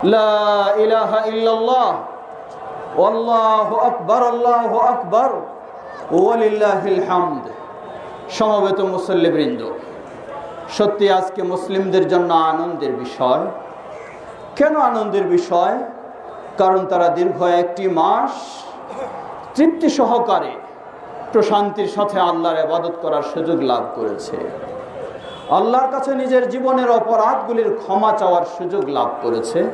لا إله إلا الله والله أكبر الله أكبر ولله الحمد সমবেত মুসল্লিবৃন্দ সত্যি আজকে মুসলিমদের জন্য আনন্দের বিষয় কেন আনন্দের বিষয় কারণ তারা দীর্ঘ একটি মাস তৃপ্তি সহকারে প্রশান্তির সাথে আল্লাহর আবাদত করার সুযোগ লাভ করেছে আল্লাহর কাছে নিজের জীবনের অপরাধগুলির ক্ষমা চাওয়ার সুযোগ লাভ করেছে।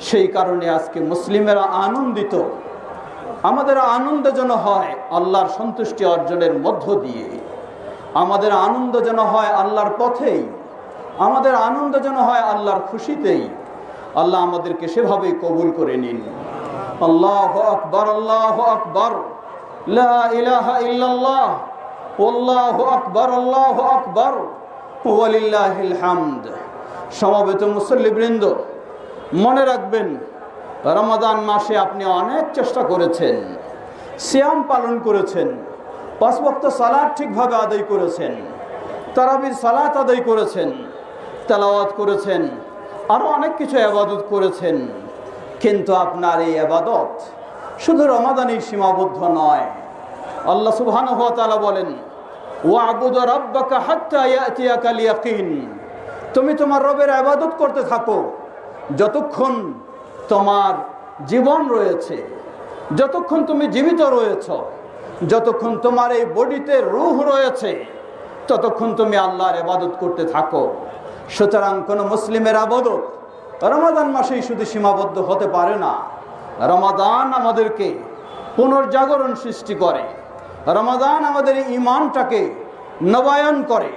সেই কারণে আজকে মুসলিমেরা আনন্দিত। আমাদের আনন্দ যেন হয় আল্লাহর সন্তুষ্টি অর্জনের মধ্য দিয়ে। আমাদের আনন্দ যেন হয় আল্লাহর পথেই। আমাদের আনন্দ যেন হয় আল্লাহর খুশিতেই। আল্লাহ আমাদেরকে সেভাবেই কবুল করে নিন। আল্লাহ আকবর আল্লাহ আকবর। লা ইলাহা ইল্লাল্লাহ। আল্লাহ আকবর আল্লাহ আকবর। ওয়ালিল্লাহিল হামদ। সমবেত মুসল্লিবৃন্দ, মনে রাখবেন, রমাদান মাসে আপনি অনেক চেষ্টা করেছেন, সিয়াম পালন করেছেন, পাঁচ বক্ত সালাদ ঠিকভাবে আদায় করেছেন, তারাবির সালাত আদায় করেছেন, তেলাওয়াত করেছেন আরও অনেক কিছু আবাদত করেছেন, কিন্তু আপনার এই আবাদত শুধু রমাদানই সীমাবদ্ধ নয়। আল্লাহ সুবহানাহু ওয়া তাআলা বলেন তুমি তোমার রবের আবাদত করতে থাকো। যতক্ষণ তোমার জীবন রয়েছে, যতক্ষণ তুমি জীবিত রয়েছ, যতক্ষণ তোমার এই বডিতে রুহ রয়েছে, ততক্ষণ তুমি আল্লাহর আবাদত করতে থাকো। সুতরাং কোনো মুসলিমের আবাদত রমাদান মাসেই শুধু সীমাবদ্ধ হতে পারে না। রমাদান আমাদেরকে পুনর্জাগরণ সৃষ্টি করে। রমাদান আমাদের ইমানটাকে নবায়ন করে,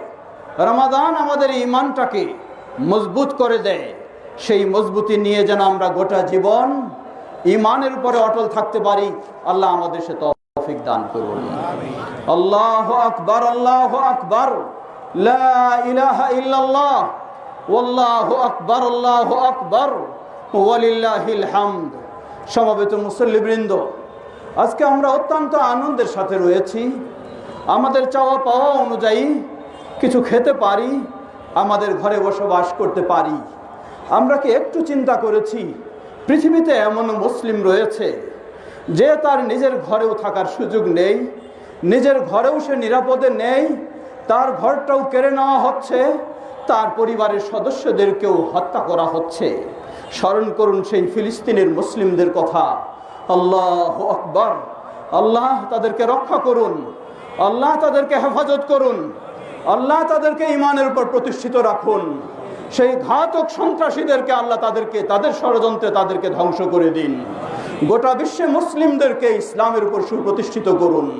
রমাদান আমাদের ইমানটাকে মজবুত করে দেয়। সেই মজবুতি নিয়ে যেন আমরা গোটা জীবন ইমানের উপরে অটল থাকতে পারি, আল্লাহ আমাদের সে তৌফিক দান করুন। আল্লাহ আকবর আল্লাহ আকবর। আকবর, আল্লাহ আকবর। হামদ। সমবেত মুসল্লিবৃন্দ আজকে আমরা অত্যন্ত আনন্দের সাথে রয়েছি। আমাদের চাওয়া পাওয়া অনুযায়ী কিছু খেতে পারি, আমাদের ঘরে বসবাস করতে পারি। আমরা কি একটু চিন্তা করেছি, পৃথিবীতে এমন মুসলিম রয়েছে যে তার নিজের ঘরেও থাকার সুযোগ নেই, নিজের ঘরেও সে নিরাপদে নেই, তার ঘরটাও কেড়ে নেওয়া হচ্ছে, তার পরিবারের সদস্যদেরকেও হত্যা করা হচ্ছে। স্মরণ করুন সেই ফিলিস্তিনের মুসলিমদের কথা। আল্লাহ আকবর। আল্লাহ তাদেরকে রক্ষা করুন। আল্লাহ তাদেরকে হেফাজত করুন। আল্লাহ তাদেরকে ইমানের উপর প্রতিষ্ঠিত রাখুন। সেই ঘাতক সন্ত্রাসীদেরকে আল্লাহ তাদেরকে, তাদের ষড়যন্ত্রে তাদেরকে ধ্বংস করে দিন। গোটা বিশ্বে মুসলিমদেরকে ইসলামের উপর সুপ্রতিষ্ঠিত করুন।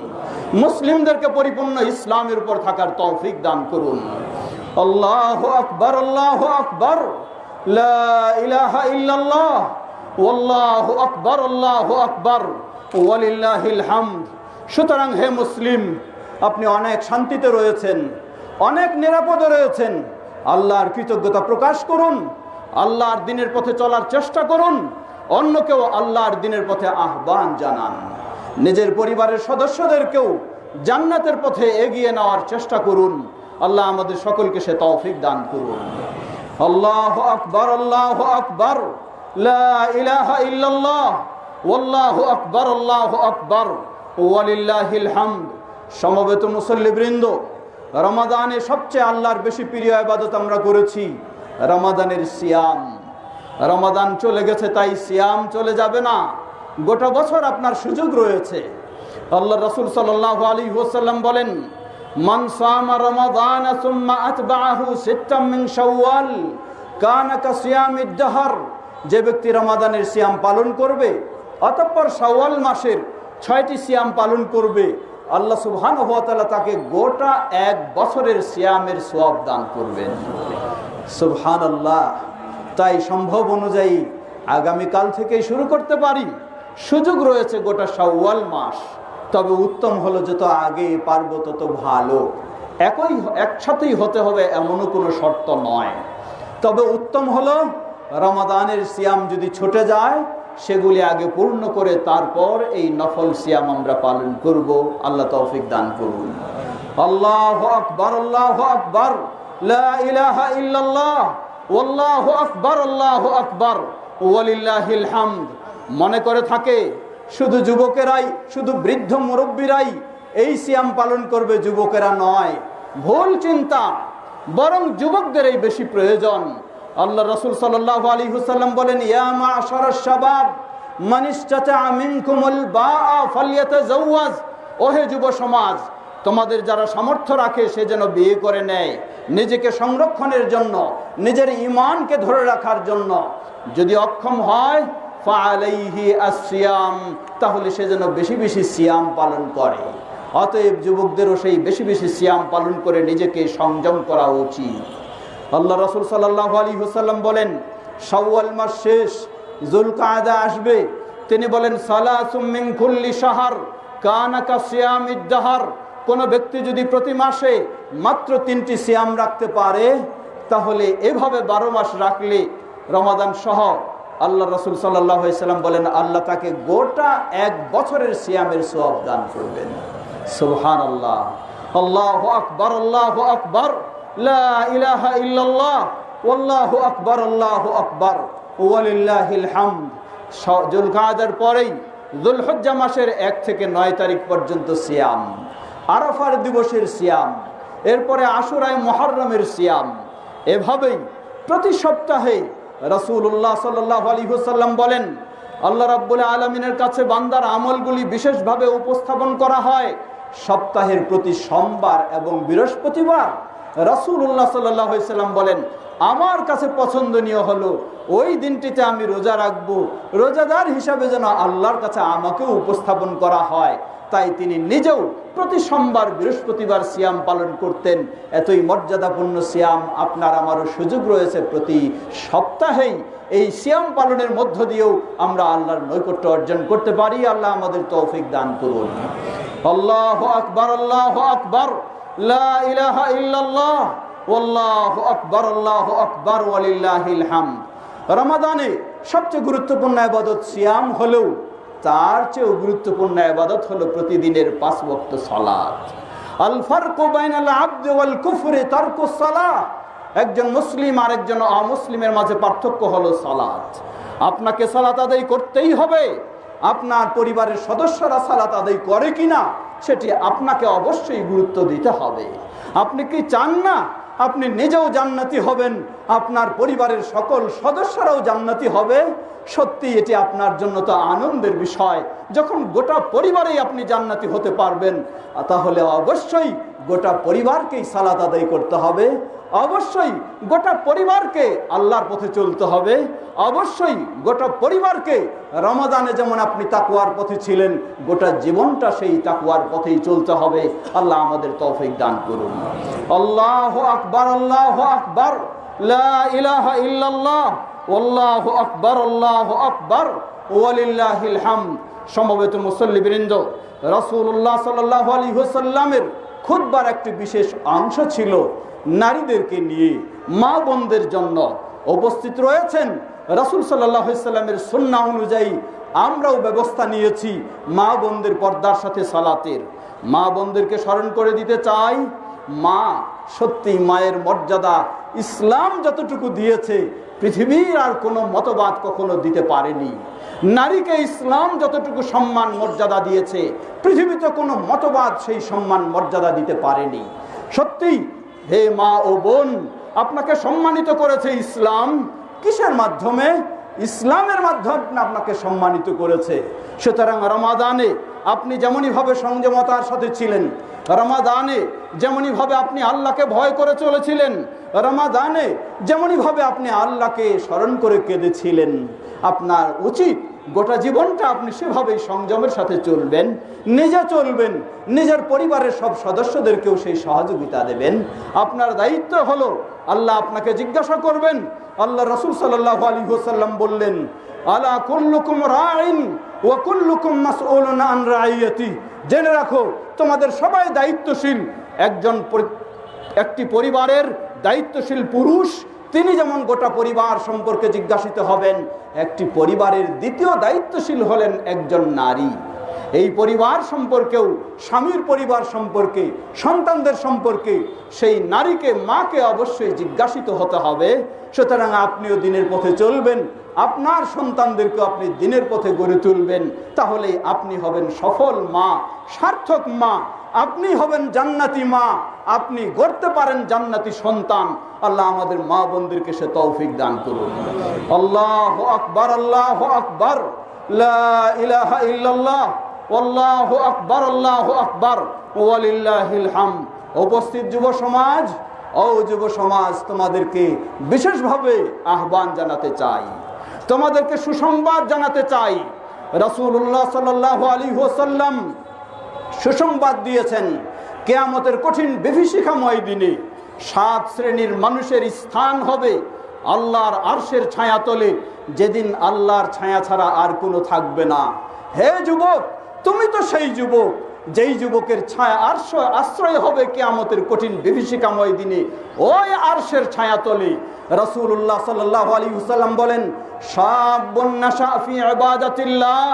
মুসলিমদেরকে পরিপূর্ণ ইসলামের উপর থাকার তৌফিক দান করুন। আল্লাহ আকবর আল্লাহ আকবর। লা আল্লাহ আকবর সুতরাং হে মুসলিম, আপনি অনেক শান্তিতে রয়েছেন, অনেক নিরাপদে রয়েছেন। আল্লাহর কৃতজ্ঞতা প্রকাশ করুন, আল্লাহর দিনের পথে চলার চেষ্টা করুন অন্যকেও আল্লাহর দিনের পথে আহ্বান জানান। নিজের পরিবারের সদস্যদেরকেও জান্নাতের পথে এগিয়ে নেওয়ার চেষ্টা করুন। আল্লাহ আমাদের সকলকে সে তৌফিক দান করুন। আল্লাহ আকবর আল্লাহ আকবর। লা ইল্লাল্লাহ সমবেত মুসল্লিবৃন্দ, রমাদানে সবচেয়ে আল্লাহর বেশি প্রিয় আবাদত আমরা করেছি রমাদানের সিয়াম। রমাদান চলে গেছে, তাই সিয়াম চলে যাবে না। গোটা বছর আপনার সুযোগ রয়েছে। আল্লাহ রসুল সাল্লাহ ওসাল্লাম বলেন, মান সামা রমাদান যে ব্যক্তি রমাদানের সিয়াম পালন করবে, অতঃপর শাওয়াল মাসের ছয়টি সিয়াম পালন করবে, আল্লাহ সুবহান তাআলা তাকে গোটা এক বছরের সিয়ামের সোয়াব দান করবেন। সুবহান আল্লাহ তাই সম্ভব অনুযায়ী আগামীকাল থেকেই শুরু করতে পারি। সুযোগ রয়েছে গোটা শাওয়াল মাস, তবে উত্তম হলো যত আগে পারব তত ভালো। একই, একসাথেই হতে হবে, এমনও কোনো শর্ত নয়। তবে উত্তম হলো রমাদানের সিয়াম যদি ছুটে যায়, সেগুলি আগে পূর্ণ করে তারপর এই নফল সিয়াম আমরা পালন করব। আল্লাহ তৌফিক দান করুন। আল্লাহ আকবর আল্লাহ আকবর। লা ইলাহা ইল্লাল্লাহ। ওয়াল্লাহু আকবর, আল্লাহু আকবর। ওয়ালিল্লাহিল হামদ। মনে করে থাকে, শুধু যুবকেরাই, শুধু বৃদ্ধ মুরব্বীরাই এই সিয়াম পালন করবে, যুবকেরা নয়। ভুল চিন্তা, বরং যুবকদের এই বেশি প্রয়োজন। আল্লাহ রসুল সাল্লাহ আলী হুসাল্লাম বলেন ইয়ামা সরসাবাব মানিষ্ঠা মিনকুমুল বা ফালিয়াতে জৌয়াজ ওহে যুব তোমাদের যারা সামর্থ্য রাখে, সে যেন বিয়ে করে নেয়। নিজেকে সংরক্ষণের জন্য, নিজের ইমানকে ধরে রাখার জন্য। যদি অক্ষম হয় আসিয়াম তাহলে সে যেন বেশি বেশি সিয়াম পালন করে। অতএব যুবকদেরও সেই বেশি বেশি সিয়াম পালন করে নিজেকে সংযম করা উচিত। আল্লাহ রসুল সাল্লাহ আলী হুসাল্লাম বলেন, শাওয়াল মাস শেষ জুলকায়দা আসবে। তিনি বলেন, সালাসুমিং খুল্লি সাহার কানাকা সিয়াম ইদ্দাহার কোনো ব্যক্তি যদি প্রতি মাসে মাত্র তিনটি সিয়াম রাখতে পারে, তাহলে এভাবে বারো মাস রাখলে রমাদান সহ আল্লাহ রসুল সাল্লাম বলেন, আল্লাহ তাকে গোটা এক বছরের সিয়ামের সব দান করবেন। সুবহান আল্লাহ আল্লাহ আকবর আল্লাহ আকবর। লা ইলাহা ইল্লাল্লাহ, ওয়াল্লাহু আকবর, আল্লাহু আকবর, ওয়ালিল্লাহিল হামদ। জুলকাদার পরেই জুলহজ্জা মাসের এক থেকে নয় তারিখ পর্যন্ত সিয়াম, আরাফার দিবসের সিয়াম, এরপরে আশুরায় মহরমের সিয়াম। এভাবেই প্রতি সপ্তাহে রসুল্লাহ সাল্লাহ আলী হুসাল্লাম বলেন, আল্লাহ রাব্বুল আলমিনের কাছে বান্দার আমলগুলি বিশেষভাবে উপস্থাপন করা হয় সপ্তাহের প্রতি সোমবার এবং বৃহস্পতিবার রসুল্লাহ সাল্লাম বলেন, আমার কাছে পছন্দনীয় হলো ওই দিনটিতে আমি রোজা রাখব। রোজাদার হিসাবে যেন আল্লাহর কাছে আমাকেও উপস্থাপন করা হয়। তাই তিনি নিজেও প্রতি সোমবার বৃহস্পতিবার সিয়াম পালন করতেন। এতই মর্যাদাপূর্ণ সিয়াম আপনার আমারও সুযোগ রয়েছে প্রতি সপ্তাহেই। এই সিয়াম পালনের মধ্য দিয়েও আমরা আল্লাহর নৈকট্য অর্জন করতে পারি। আল্লাহ আমাদের তৌফিক দান করুন। আল্লাহ আকবর আল্লাহ আকবর। লা ইলাহা ইল্লাল্লাহ রমাদানে সবচেয়ে গুরুত্বপূর্ণ ইবাদত সিয়াম হলেও তার চেয়েও গুরুত্বপূর্ণ ইবাদত হলো প্রতিদিনের পাঁচ ওয়াক্ত সালাত। আবদি ওয়াল একজন মুসলিম আর একজন অমুসলিমের মাঝে পার্থক্য হলো সালাত। আপনাকে সালাত আদায় করতেই হবে। আপনার পরিবারের সদস্যরা সালাত আদায় করে কিনা, সেটি আপনাকে অবশ্যই গুরুত্ব দিতে হবে। আপনি কি চান না আপনি নিজেও জান্নাতি হবেন, আপনার পরিবারের সকল সদস্যরাও জান্নাতি হবে? সত্যি এটি আপনার জন্য তো আনন্দের বিষয়। যখন গোটা পরিবারেই আপনি জান্নাতি হতে পারবেন, তাহলে অবশ্যই গোটা পরিবারকেই সালাত আদায় করতে হবে। অবশ্যই গোটা পরিবারকে আল্লাহর পথে চলতে হবে। অবশ্যই গোটা পরিবারকে রমাদানে যেমন আপনি তাকুয়ার পথে ছিলেন, গোটা জীবনটা সেই তাকুয়ার পথেই চলতে হবে। আল্লাহ আমাদের তৌফিক দান করুন। আল্লাহ আকবর আল্লাহ আকবর। ইলাহা ইল্লাল্লাহ। আল্লাহ আকবর আল্লাহ আকবর। ওয়ালিল্লাহিল হামদ। সমবেত মুসল্লিবৃন্দ রসুল্লাহ সাল্লাহ আলী হুসাল্লামের খুদ্বার একটি বিশেষ অংশ ছিল। নারীদেরকে নিয়ে মা বোনদের জন্য উপস্থিত রয়েছেন। রাসুল সাল্লাহ সন্না অনুযায়ী আমরাও ব্যবস্থা নিয়েছি মা বোনদের পর্দার সাথে সালাতের। মা বোনদেরকে স্মরণ করে দিতে চাই। মা সত্যি মায়ের মর্যাদা ইসলাম যতটুকু দিয়েছে, পৃথিবীর আর কোনো মতবাদ কখনো দিতে পারেনি। নারীকে ইসলাম যতটুকু সম্মান মর্যাদা দিয়েছে, পৃথিবীতে কোনো মতবাদ সেই সম্মান মর্যাদা দিতে পারেনি। সত্যি হে মা ও বোন, আপনাকে সম্মানিত করেছে ইসলাম। কিসের মাধ্যমে? ইসলামের মাধ্যমে আপনাকে সম্মানিত করেছে। সুতরাং রমাদানে আপনি যেমনইভাবে সংযমতার সাথে ছিলেন, রমাদানে যেমনইভাবে আপনি আল্লাহকে ভয় করে চলেছিলেন, রমাদানে যেমনইভাবে আপনি আল্লাহকে স্মরণ করে কেঁদেছিলেন, আপনার উচিত গোটা জীবনটা আপনি সেভাবেই সংযমের সাথে চলবেন, নিজে চলবেন, নিজের পরিবারের সব সদস্যদেরকেও সেই সহযোগিতা দেবেন। আপনার দায়িত্ব হলো আল্লাহ আপনাকে জিজ্ঞাসা করবেন, আল্লাহ রসুল সাল্লাহ আলী হোসাল্লাম বললেন, আলা কুল্লুকুম রাইন ও কুল্লুকুম মাসউলুন আন রাইয়াতি? জেনে রাখো, তোমাদের সবাই দায়িত্বশীল। একজন একটি পরিবারের দায়িত্বশীল পুরুষ তিনি যেমন গোটা পরিবার সম্পর্কে জিজ্ঞাসিত হবেন, একটি পরিবারের দ্বিতীয় দায়িত্বশীল হলেন একজন নারী। এই পরিবার সম্পর্কেও, স্বামীর পরিবার সম্পর্কে, সন্তানদের সম্পর্কে সেই নারীকে মাকে অবশ্যই জিজ্ঞাসিত হতে হবে। সুতরাং আপনিও দিনের পথে চলবেন, আপনার সন্তানদেরকে আপনি দিনের পথে গড়ে তুলবেন তাহলে আপনি হবেন সফল মা, সার্থক মা আপনি হবেন জান্নাতি মা, আপনি গড়তে পারেন জান্নাতি সন্তান। আল্লাহ আমাদের মা বোনদেরকে সে তৌফিক দান করুন। আল্লাহ আকবর আল্লাহ আকবর। আল্লাহু আকবর আল্লাহু আকবর। ওয়ালিল্লাহিল উপস্থিত যুব সমাজ, ও যুব সমাজ, তোমাদেরকে বিশেষভাবে আহ্বান জানাতে চাই। তোমাদেরকে সুসংবাদ জানাতে চাই। রাসূলুল্লাহ সাল্লাল্লাহু আলাইহি ওয়াসাল্লাম সুসংবাদ দিয়েছেন কেয়ামতের কঠিন বিভীষিকাময় দিনে। সাত শ্রেণির মানুষের স্থান হবে আল্লাহর আরশের ছায়া তলে যেদিন আল্লাহর ছায়া ছাড়া আর কোনো থাকবে না। হে যুবক, তুমি তো সেই যুবক, যেই যুবকের ছায়া আর্শ, আশ্রয় হবে কেয়ামতের কঠিন বিভীষিকাময় দিনে। ওই আরশের ছায়া তলে রসুল্লাহ সাল্লাহ আলী হুসাল্লাম বলেন সাবাতিল্লাহ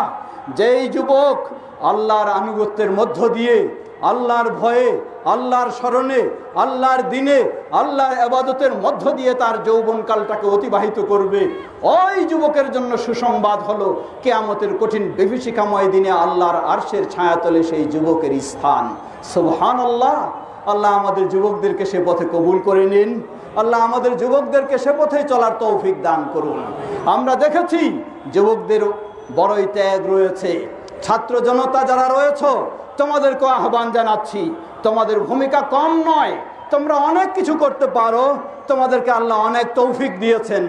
যেই যুবক আল্লাহর আনুগত্যের মধ্য দিয়ে আল্লাহর ভয়ে, আল্লাহর স্মরণে, আল্লাহর দিনে, আল্লাহর আবাদতের মধ্য দিয়ে তার যৌবনকালটাকে অতিবাহিত করবে। ওই যুবকের জন্য সুসংবাদ হলো, কেয়ামতের কঠিন বিভীষিকাময় দিনে আল্লাহর আরশের ছায়াতলে সেই যুবকের স্থান। সুবহান আল্লাহ আল্লাহ আমাদের যুবকদেরকে সে পথে কবুল করে নিন। আল্লাহ আমাদের যুবকদেরকে সে পথে চলার তৌফিক দান করুন। আমরা দেখেছি, যুবকদের বড়ই ত্যাগ রয়েছে। ছাত্র জনতা যারা রয়েছ তোমাদেরকে আহ্বান জানাচ্ছি। তোমাদের ভূমিকা কম নয়, তোমরা অনেক কিছু করতে পারো, তোমাদেরকে আল্লাহ অনেক তৌফিক দিয়েছেন।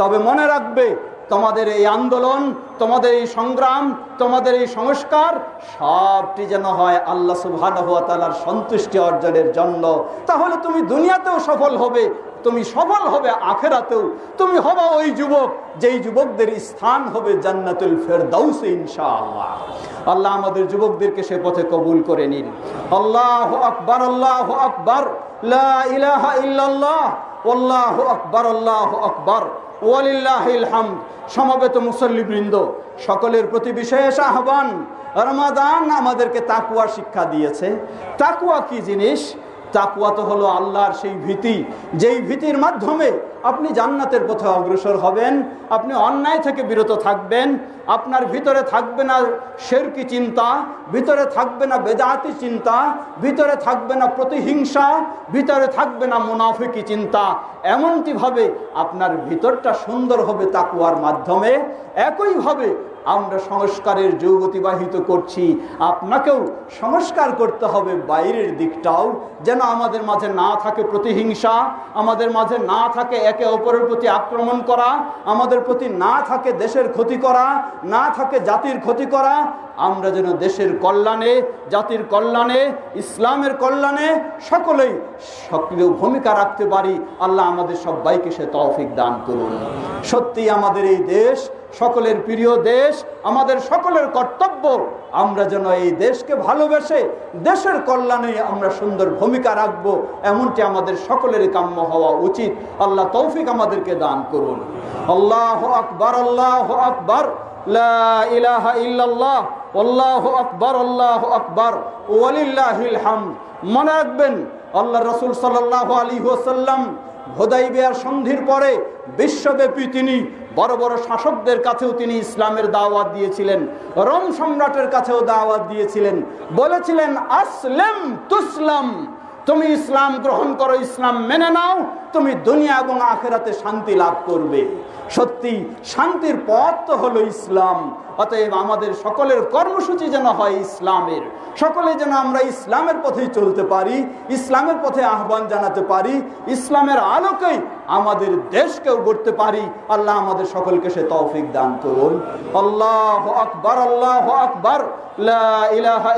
তবে মনে রাখবে, তোমাদের এই আন্দোলন, তোমাদের এই সংগ্রাম, তোমাদের এই সংস্কার, সবটি যেন হয় আল্লাহ সুবাহর সন্তুষ্টি অর্জনের জন্য। তাহলে তুমি দুনিয়াতেও সফল হবে তুমি সফল হবে আখেরাতেও। তুমি হবা ওই যুবক, যেই যুবকদের স্থান হবে জান্নাতুল ফেরদাউস, ইনশাআল্লাহ। আল্লাহ আমাদের যুবকদেরকে সে পথে কবুল করে নিন। আল্লাহ আকবর আল্লাহ আকবর। লা ইলাহা ইল্লাল্লাহ। আল্লাহ আকবর আল্লাহ আকবর। ওয়ালিল্লাহিল হামদ। সমবেত মুসল্লিবৃন্দ, সকলের প্রতি বিশেষ আহ্বান। রমাদান আমাদেরকে তাকুয়া শিক্ষা দিয়েছে। তাকুয়া কি জিনিস? তাকুয়া তো হলো আল্লাহর সেই ভীতি। যেই ভীতির মাধ্যমে আপনি জান্নাতের পথে অগ্রসর হবেন, আপনি অন্যায় থেকে বিরত থাকবেন, আপনার ভিতরে থাকবে না শেরকি চিন্তা, ভিতরে থাকবে না বেদাতি চিন্তা, ভিতরে থাকবে না প্রতিহিংসা, ভিতরে থাকবে না মুনাফিকি চিন্তা। এমনটিভাবে আপনার ভিতরটা সুন্দর হবে তাকুয়ার মাধ্যমে। একইভাবে আমরা সংস্কারের যুগ অতিবাহিত করছি। আপনাকেও সংস্কার করতে হবে বাইরের দিকটাও। যেন আমাদের মাঝে না থাকে প্রতিহিংসা, আমাদের মাঝে না থাকে একে অপরের প্রতি আক্রমণ করা, আমাদের প্রতি না থাকে দেশের ক্ষতি করা, না থাকে জাতির ক্ষতি করা। আমরা যেন দেশের কল্যাণে, জাতির কল্যাণে, ইসলামের কল্যাণে সকলেই সক্রিয় ভূমিকা রাখতে পারি। আল্লাহ আমাদের সবাইকে সে তৌফিক দান করুন। সত্যি আমাদের এই দেশ সকলের প্রিয় দেশ, আমাদের সকলের কর্তব্য, আমরা যেন এই দেশকে ভালোবেসে, দেশের কল্যাণে আমরা সুন্দর ভূমিকা রাখব, এমনটি আমাদের সকলের কাম্য হওয়া উচিত। আল্লাহ তৌফিক আমাদেরকে দান করুন। আল্লাহ আকবর আল্লাহ আকবর ইল্লাল্লাহ, আল্লাহু আল্লাহু আকবার হামদ। মনে রাখবেন, আল্লাহ রাসূল সাল্লাল্লাহু আলাইহি ওয়াসাল্লাম হোদাইবিয়ার সন্ধির পরে বিশ্বব্যাপী তিনি বড় বড় শাসকদের কাছেও তিনি ইসলামের দাওয়াত দিয়েছিলেন, রোম সম্রাটের কাছেও দাওয়াত দিয়েছিলেন। বলেছিলেন, আসলেম তুসলাম, তুমি ইসলাম গ্রহণ করো, ইসলাম মেনে নাও, তুমি দুনিয়া এবং আখেরাতে শান্তি লাভ করবে। সত্যি, শান্তির পথ তো হলো ইসলাম, অতএব আমাদের সকলের কর্মসূচি যেন হয় ইসলামের। সকলে যেন আমরা ইসলামের পথেই চলতে পারি, ইসলামের পথে আহ্বান জানাতে পারি, ইসলামের আলোকেই আমাদের দেশকেও গড়তে পারি। আল্লাহ আমাদের সকলকে সে তৌফিক দান করুন। আল্লাহ আকবর আল্লাহ আকবর।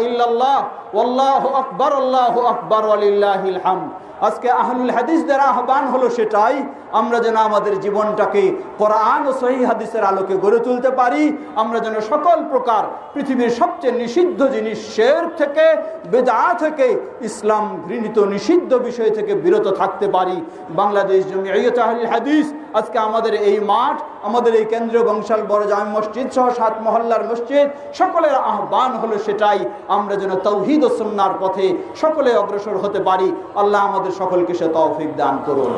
ইল্লাল্লাহ। আল্লাহ আকবর আল্লাহ আকবর আলিল্লাহ হামদ। আজকে আহলুল হাদিসদের আহ্বান হলো সেটাই, আমরা যেন আমাদের জীবনটাকে কোরআন ও সহি হাদিসের আলোকে গড়ে তুলতে পারি, আমরা যেন সকল প্রকার পৃথিবীর সবচেয়ে নিষিদ্ধ জিনিস শের থেকে, বেদা থেকে, ইসলাম ঘৃণিত নিষিদ্ধ বিষয় থেকে বিরত থাকতে পারি। বাংলাদেশ জমিয়ত আহলুল হাদিস, আজকে আমাদের এই মাঠ, আমাদের এই কেন্দ্রীয় বংশাল বড় জামি মসজিদ সহ সাত মহল্লার মসজিদ, সকলের আহ্বান হলো সেটাই, আমরা যেন তৌহিদ ও সুন্নার পথে সকলে অগ্রসর হতে পারি। আল্লাহ আমাদের সকলকে সে তৌফিক দান করুন।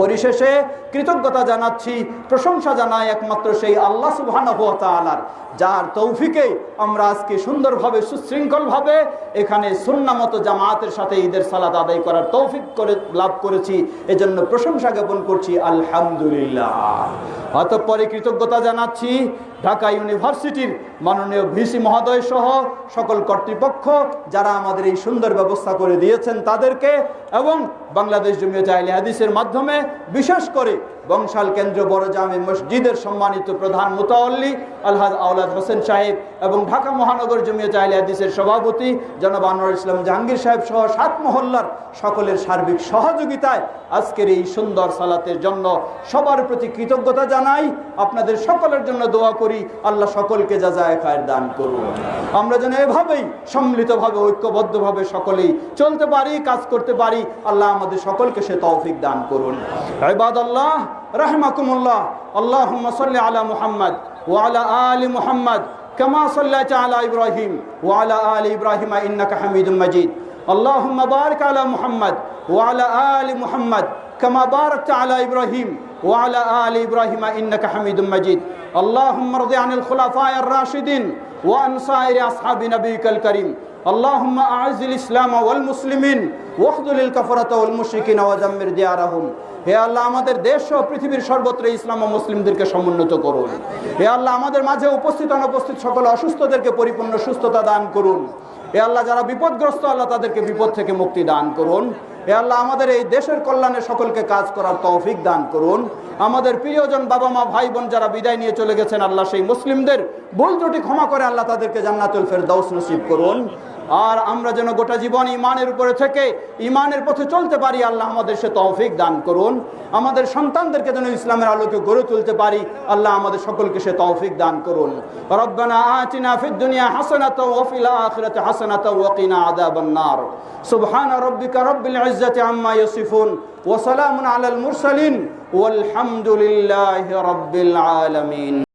পরিশেষে কৃতজ্ঞতা জানাচ্ছি, প্রশংসা জানাই একমাত্র সেই আল্লাহ তাআলার, যার তৌফিকে আমরা আজকে সুন্দরভাবে, সুশৃঙ্খলভাবে এখানে সুন্নামত জামায়াতের সাথে ঈদের সালাত আদায় করার তৌফিক করে, লাভ করেছি। এজন্য প্রশংসা জ্ঞাপন করছি, আলহামদুলিল্লাহ। অতঃপরে কৃতজ্ঞতা জানাচ্ছি ঢাকা ইউনিভার্সিটির মাননীয় ভিসি মহোদয় সহ সকল কর্তৃপক্ষ যারা আমাদের এই সুন্দর ব্যবস্থা করে দিয়েছেন তাদেরকে এবং বাংলাদেশ জমিয়ত আহলে হাদিসের মাধ্যমে বিশেষ করে বংশাল কেন্দ্র বড় জামে মসজিদের সম্মানিত প্রধান মুতাল্লি আলহাজ আওলাদ হোসেন সাহেব এবং ঢাকা মহানগর জমিয়ত আহলে হাদিসের সভাপতি জনাব আনোয়ার ইসলাম জাহাঙ্গীর সাহেব সহ সাত মহল্লার সকলের সার্বিক সহযোগিতায় আজকের এই সুন্দর সালাতের জন্য সবার প্রতি কৃতজ্ঞতা জানাই। আপনাদের সকলের জন্য দোয়া করি। আল্লাহ সকলকে যা যায় খায়ের দান করুন আমরা যেন এভাবেই সম্মিলিতভাবে ঐক্যবদ্ধভাবে সকলেই চলতে পারি কাজ করতে পারি আল্লাহ আমাদের সকলকে সে তৌফিক দান করুন ইবাদ আল্লাহ রাহমাকুমুল্লাহ আল্লাহুম্মা সাল্লি আলা মুহাম্মদ ওয়া আলা আলি মুহাম্মদ كما صليت على إبراهيم وعلى آل إبراهيم إنك حميد مجيد اللهم بارك على محمد وعلى آل محمد كما باركت على إبراهيم وعلى آل إبراهيم إنك حميد مجيد اللهم ارض عن الخلفاء الراشدين وعن سائر أصحاب نبيك الكريم اللهم أعز الإسلام والمسلمين واخذل الكفرة والمشركين ودمر ديارهم হে আল্লাহ আমাদের দেশ সহ পৃথিবীর সর্বত্র ইসলাম ও মুসলিমদেরকে সমুন্নত করুন হে আল্লাহ আমাদের মাঝে উপস্থিত অনুপস্থিত সকল অসুস্থদেরকে পরিপূর্ণ সুস্থতা দান করুন হে আল্লাহ যারা বিপদগ্রস্ত আল্লাহ তাদেরকে বিপদ থেকে মুক্তি দান করুন হে আল্লাহ আমাদের এই দেশের কল্যাণে সকলকে কাজ করার তৌফিক দান করুন। আমাদের প্রিয়জন বাবা মা ভাই বোন যারা বিদায় নিয়ে চলে গেছেন, আল্লাহ সেই মুসলিমদের ভুল ত্রুটি ক্ষমা করে আল্লাহ তাদেরকে জান্নাতুল ফেরদাউস নসিব করুন। আর আমরা যেন গোটা জীবন ইমানের উপরে থেকে ইমানের পথে চলতে পারি, আল্লাহ আমাদের সে তৌফিক দান করুন। আমাদের সন্তানদেরকে যেন ইসলামের আলোকে গড়ে তুলতে পারি, আল্লাহ আমাদের সকলকে সে তৌফিক দান করুন। রব্বানা আতিনা ফিদ দুনিয়া হাসানাতা ওয়া ফিল আখিরাতি হাসানাতা ওয়া কিনা আযাবান নার। সুবহান রাব্বিকা রব্বিল ইজ্জাতি আম্মা ইয়াসিফুন ওয়া সালামুন আলাল মুরসালিন। ওয়াল হামদুলিল্লাহি রাব্বিল আলামিন।